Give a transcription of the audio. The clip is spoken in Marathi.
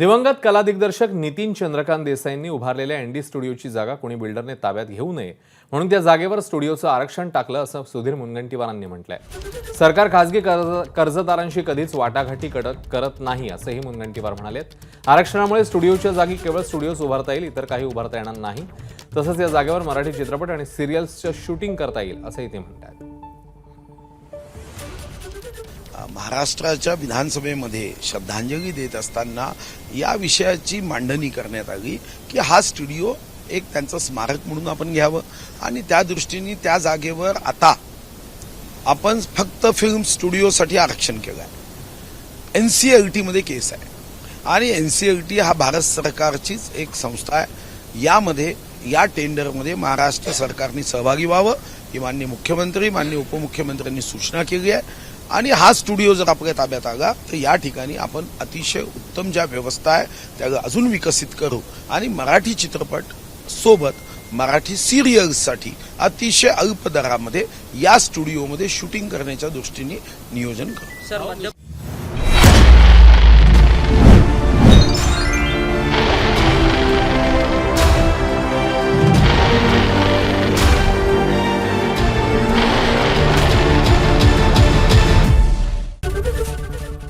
दिवंगत कला दिग्दर्शक नितीन चंद्रकांत देसाईंनी उभारलेल्या एनडी स्टुडिओची जागा कोणी बिल्डरने ताब्यात घेऊ नये म्हणून त्या जागेवर स्टुडिओचं आरक्षण टाकलं असं सुधीर मुनगंटीवारांनी म्हटलंय. सरकार खासगी कर्ज कर्जदारांशी कधीच वाटाघाटी करत करत नाही असंही मुनगंटीवार म्हणालेत. आरक्षणामुळे स्टुडिओच्या जागी केवळ स्टुडिओज उभारता येईल इतर काही उभारता येणार नाही. तसंच या जागेवर मराठी चित्रपट आणि सिरियल्सचं शूटिंग करता येईल असंही ते म्हणतात महाराष्ट्राच्या विधानसभेमध्ये श्रद्धांजली देत असताना या विषयाची मांडणी करण्यात आली की हा स्टुडिओ एक त्यांचं स्मारक म्हणून आपण घ्यावं. आणि त्या दृष्टीने त्या जागेवर आता आपण फक्त फिल्म स्टुडिओसाठी आरक्षण केलं आहे एन सी एल टीमध्ये केस आहे. आणि एन सी एल टी हा भारत सरकारचीच एक संस्था आहे. यामध्ये या टेंडरमध्ये महाराष्ट्र सरकारने सहभागी व्हावं. ही मान्य मुख्यमंत्री मान्य उपमुख्यमंत्र्यांनी सूचना केली आहे. आणि हा स्टुडिओ जर आपल्या ताब्यात आला तर या ठिकाणी आपण अतिशय उत्तम ज्या व्यवस्था आहे त्या अजून विकसित करू. आणि मराठी चित्रपट सोबत मराठी सिरियल्ससाठी अतिशय अल्प दरामध्ये या स्टुडिओमध्ये शूटिंग करण्याच्या दृष्टीने नियोजन करू.